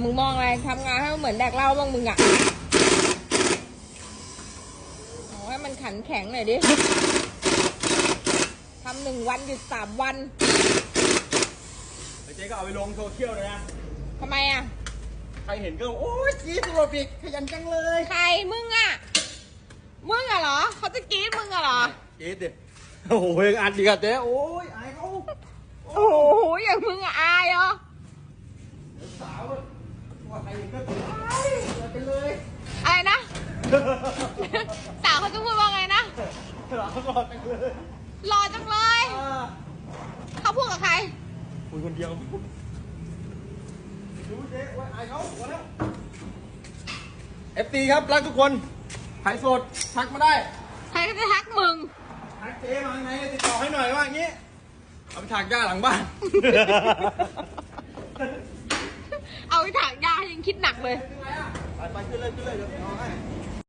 มึงมองอะไรทำงานให้มันเหมือนแดกเหล้าบ้างมึงอะเอาให้มันขันแข็งหน่อยดิทำหนึ่งวันหยุดสามวันไอ้เจ๊ก็เอาไปลงโซเชียลเลยนะ ทำไมอะ ใครเห็นก็ โอ้ยจี๊ดโรบิกขยันจังเลยใครมึงอะ มึงอะเหรอ เขาจะกรี๊ดมึงอะเหรอจี๊ดดิ โอ้โหยังอัดดีกับเจ๊โอ้ยอายเขา โอ้โหอย่างมึงอะอายเหรอ สาวว่าใครเห็นก็ตายไปเลย อะไรนะ สาวเขาจะพูดว่าไงนะสาวก่อนจังเลยหล่อจังเลยอ่าเขาพูดกับใคร คุยคนเดียวดูเจ๊ว่าอายเขาหัวแล้วเอฟตีครับ รักทุกคนใครโสดทักมาได้ใครก็จะทักมึง ทักเจ๊มาไงติดต่อให้หน่อยว่าอย่างงี้ เอาไปถากหญ้าหลังบ้าน เอาไปถางยายัง คิดหนักเลย ไปไปขึ้นเลยขึ้นเลยเดี๋ยวเอาให้